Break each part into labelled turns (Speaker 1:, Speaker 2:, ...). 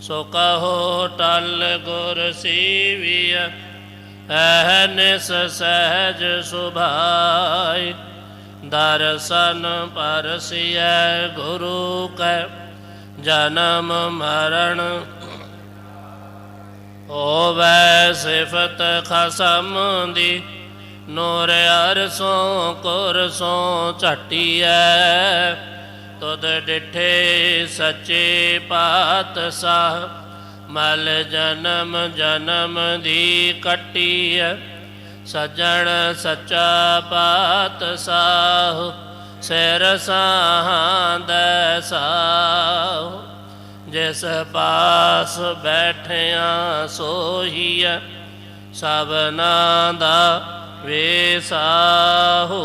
Speaker 1: ਸੋ ਕਹੋ ਟਲ ਗੁਰ ਸੀਵੀਐ ਅਹਨਿਸ ਸਹਿਜ ਸੁਭਾਈ। ਦਰਸ਼ਨ ਪਰਸਿਐ ਗੁਰੂ ਕੈ, ਜਨਮ ਮਰਨ ਹੋਵੈ ਸਿਫਤ ਖਸਮ ਦੀ। ਨੂਰ ਅਰਸੋਂ ਕੁਰਸੋਂ ਝਟੀਐ ਤੁਧ ਡਿਠੇ ਸੱਚੇ ਪਾਤਸ਼ਾਹ, ਮਲ ਜਨਮ ਜਨਮ ਦੀ ਕੱਟੀਐ। ਸਜਣ ਸੱਚਾ ਪਾਤਸ਼ਾਹ, ਸਿਰ ਸਾਹੰਦ ਸਾਹ। ਜਿਸ ਪਾਸ ਬੈਠਿਆ ਸੋਹੀਐ, ਸਭਨਾ ਦਾ ਵੇਸਾਹੋ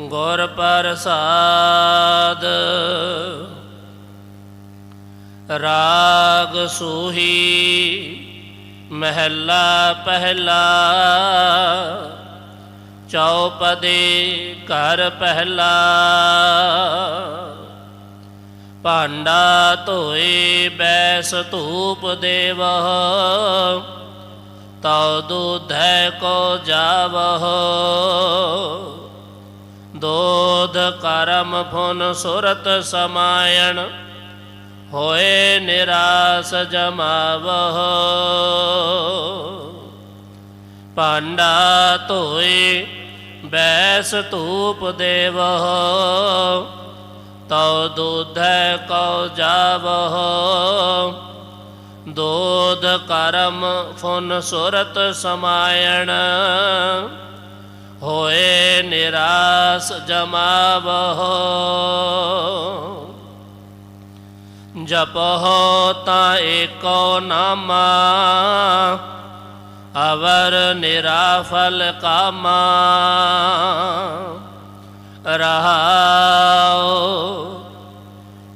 Speaker 1: ਗੁਰ ਪ੍ਰਸਾਦ। ਰਾਗ ਸੂਹੀ ਮਹਿਲਾ ਪਹਿਲਾ। ਚੌਪਦੇ ਘਰ ਪਹਿਲਾ। ਭਾਂਡਾ ਧੋਏ ਬੈਸ ਧੂਪ ਦੇਵ। ਤਉ ਦੁਧੈ ਕੋ ਜਾਵਹ। ਦੋਧ ਕਰਮ ਫੁਨ ਸੁਰਤ ਸਮਾਇਣ, ਹੋਏ ਨਿਰਾਸ ਜਮਾਵਹ। ਭਾਂਡਾ ਧੋਏ ਬੈਸ ਧੂਪ ਦੇਵਹ। ਤਉ ਦੁਧੈ ਕਉ ਜਾਵਹ। ਦੋਧ ਕਰਮ ਫੁਨ ਸੁਰਤ ਸਮਾਇਣ ਹੋਏ ਨਿਰਾਸ ਜਮਾਵਹੁ ਜਪਹੁ ਤਾਂ ਏਕੋ ਨਾਮਾ, ਅਵਰ ਨਿਰਾਫਲ ਕਾਮਾ। ਰਹਾਉ,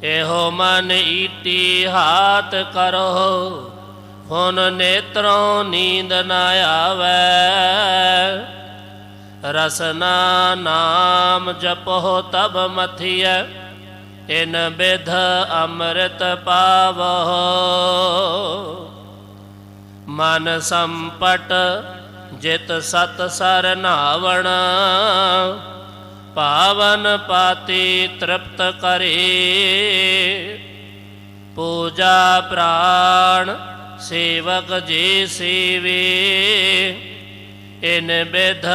Speaker 1: ਇਹੋ ਮਨ ਈਤੀ ਹਾਤ ਕਰੋ, ਹੁਣ ਨੇਤਰੋਂ ਨੀਂਦ ਨ ਆਵੇ। ਰਸਨਾ ਨਾਮ ਜਪੋ ਤਬ ਮਥਿਐ, ਇਨ ਬਿਧ ਅੰਮ੍ਰਿਤ ਪਾਵਹੁ। ਮਨ ਸੰਪਟ ਜਿਤ ਸਤ ਸਰ ਪਾਵਨ ਪਾਤੀ ਤ੍ਰਿਪਤ ਕਰੇ। ਪੂਜਾ ਪ੍ਰਾਣ ਸੇਵਕ ਜੀ ਸੇਵੇ, ਇਨ ਬਿਧ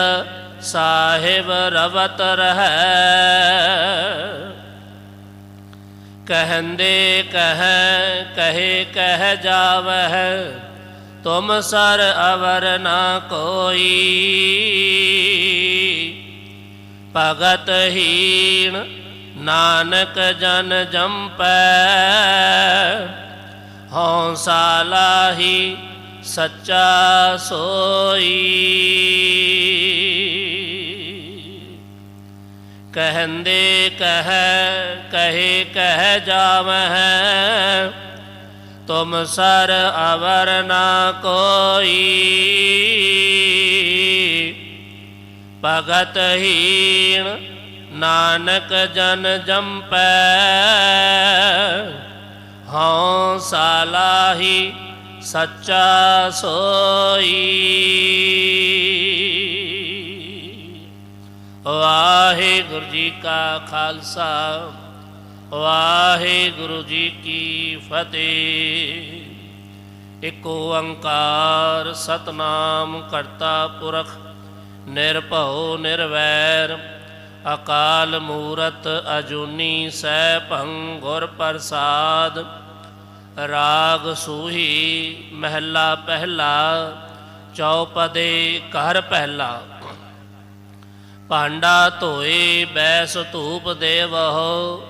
Speaker 1: ਸਾਹਿਬ ਰਵਤ ਰਹੈ। ਕਹਿੰਦੇ ਕਹੈ, ਕਹੇ ਕਹਿ ਜਾਵਹਿ, ਤੁਮ ਸਰ ਅਵਰ ਨਾ ਕੋਈ। ਭਗਤ ਹੀਣ ਨਾਨਕ ਜਨ ਜੰਪੈ। ਹਉਸਾ ਲਾਹੀ ਸੱਚਾ ਸੋਈ। ਕਹਿੰਦੇ ਕਹਿ, ਕਹੇ ਕਹਿ ਜਾਵਹਿ। ਤੁਮ ਸਰ ਅਵਰ ਨਾ ਕੋਈ। ਭਗਤ ਹੀਣ ਨਾਨਕ ਜਨ ਜੰਪੈ। ਹਉ ਸਾਲਾਹੀ ਸੱਚਾ ਸੋਈ। ਵਾਹਿਗੁਰੂ ਜੀ ਕਾ ਖਾਲਸਾ, ਵਾਹਿਗੁਰੂ ਜੀ ਕੀ ਫਤਿਹ। ਇਕ ਓੰਕਾਰ ਸਤਨਾਮ ਕਰਤਾ ਪੁਰਖ, ਨਿਰਭਉ ਨਿਰਵੈਰ, ਅਕਾਲ ਮੂਰਤ ਅਜੂਨੀ ਸੈਭੰ ਗੁਰ ਪ੍ਰਸਾਦ। ਰਾਗ ਸੂਹੀ ਮਹਿਲਾ ਪਹਿਲਾ ਚੌਪਦੇ ਘਰ ਪਹਿਲਾ। ਭਾਂਡਾ ਧੋਏ ਬੈਸ ਧੂਪ ਦੇਵਹੁ,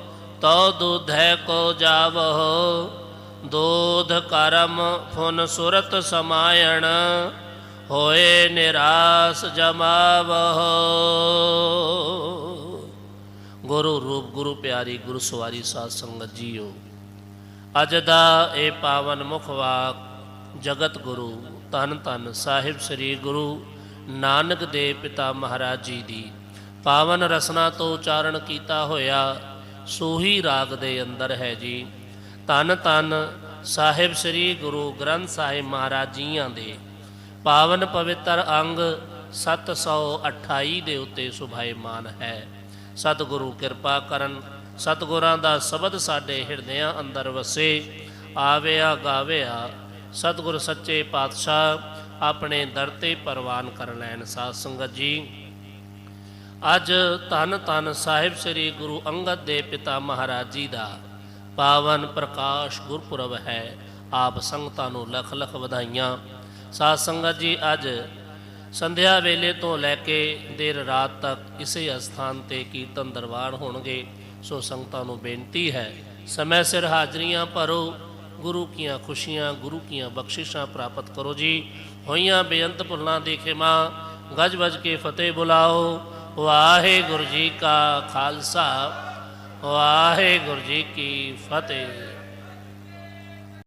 Speaker 1: ਤਉ ਦੁਧੈ ਕੋ ਜਾਵਹੁ। ਦੋਧ ਕਰਮ ਫੁਨ ਸੁਰਤ ਸਮਾਇਣ, ਹੋਏ ਨਿਰਾਸ ਜਮਾਵਹੁ। ਗੁਰੂ ਰੂਪ, ਗੁਰੂ ਪਿਆਰੀ, ਗੁਰੂ ਸਵਾਰੀ ਸਾਧ ਸੰਗਤ ਜੀਓ, ਅੱਜ ਦਾ ਇਹ ਪਾਵਨ ਮੁਖ ਵਾਕ ਜਗਤ ਗੁਰੂ ਧੰਨ ਧੰਨ ਸਾਹਿਬ ਸ੍ਰੀ ਗੁਰੂ ਨਾਨਕ ਦੇ ਪਿਤਾ ਮਹਾਰਾਜ ਜੀ ਦੀ। ਪਾਵਨ ਰਸਨਾ ਤੋਂ ਉਚਾਰਨ ਕੀਤਾ ਹੋਇਆ ਸੋਹੀ ਰਾਗ ਦੇ ਅੰਦਰ ਹੈ ਜੀ। ਧੰਨ ਧੰਨ ਸਾਹਿਬ ਸ੍ਰੀ ਗੁਰੂ ਗ੍ਰੰਥ ਸਾਹਿਬ ਮਹਾਰਾਜ ਜੀਆਂ ਦੇ। ਪਾਵਨ ਪਵਿੱਤਰ ਅੰਗ 728 ਦੇ ਉੱਤੇ ਸੁਭਾਇਮਾਨ ਹੈ। ਸਤਿਗੁਰੂ ਕਿਰਪਾ ਕਰਨ, ਸਤਿਗੁਰਾਂ ਦਾ ਸ਼ਬਦ ਸਾਡੇ ਹਿਰਦਿਆਂ ਅੰਦਰ ਵਸੇ। ਆਵਿਆ ਗਾਵਿਆ, ਸਤਿਗੁਰ ਸੱਚੇ ਪਾਤਸ਼ਾਹ ਆਪਣੇ ਦਰ ਤੇ ਪ੍ਰਵਾਨ ਕਰ ਲੈਣ। ਸਾਧ ਸੰਗਤ ਜੀ, ਅੱਜ ਧੰਨ ਧੰਨ ਸਾਹਿਬ ਸ੍ਰੀ ਗੁਰੂ ਅੰਗਦ ਦੇ ਪਿਤਾ ਮਹਾਰਾਜ ਜੀ ਦਾ ਪਾਵਨ ਪ੍ਰਕਾਸ਼ ਗੁਰਪੁਰਬ ਹੈ। ਆਪ ਸੰਗਤਾਂ ਨੂੰ ਲੱਖ ਲੱਖ ਵਧਾਈਆਂ। ਸਾਧ ਸੰਗਤ ਜੀ, ਅੱਜ ਸੰਧਿਆ ਵੇਲੇ ਤੋਂ ਲੈ ਕੇ ਦੇਰ ਰਾਤ ਤੱਕ ਇਸੇ ਅਸਥਾਨ ਤੇ ਕੀਰਤਨ ਦਰਬਾਰ ਹੋਣਗੇ। ਸੋ ਸੰਗਤਾਂ ਨੂੰ ਬੇਨਤੀ ਹੈ, ਸਮੇਂ ਸਿਰ ਹਾਜ਼ਰੀਆਂ ਭਰੋ, ਗੁਰੂ ਕੀਆਂ ਖੁਸ਼ੀਆਂ, ਗੁਰੂ ਕੀਆਂ ਬਖਸ਼ਿਸ਼ਾਂ ਪ੍ਰਾਪਤ ਕਰੋ ਜੀ। ਹੋਈਆਂ ਬੇਅੰਤ ਭੁੱਲਾਂ ਦੀ ਖਿਮਾ, ਗਜ ਵਜ ਕੇ ਫਤਿਹ ਬੁਲਾਓ। ਵਾਹਿਗੁਰੂ ਜੀ ਕਾ ਖਾਲਸਾ, ਵਾਹਿਗੁਰੂ ਜੀ ਕੀ ਫਤਿਹ।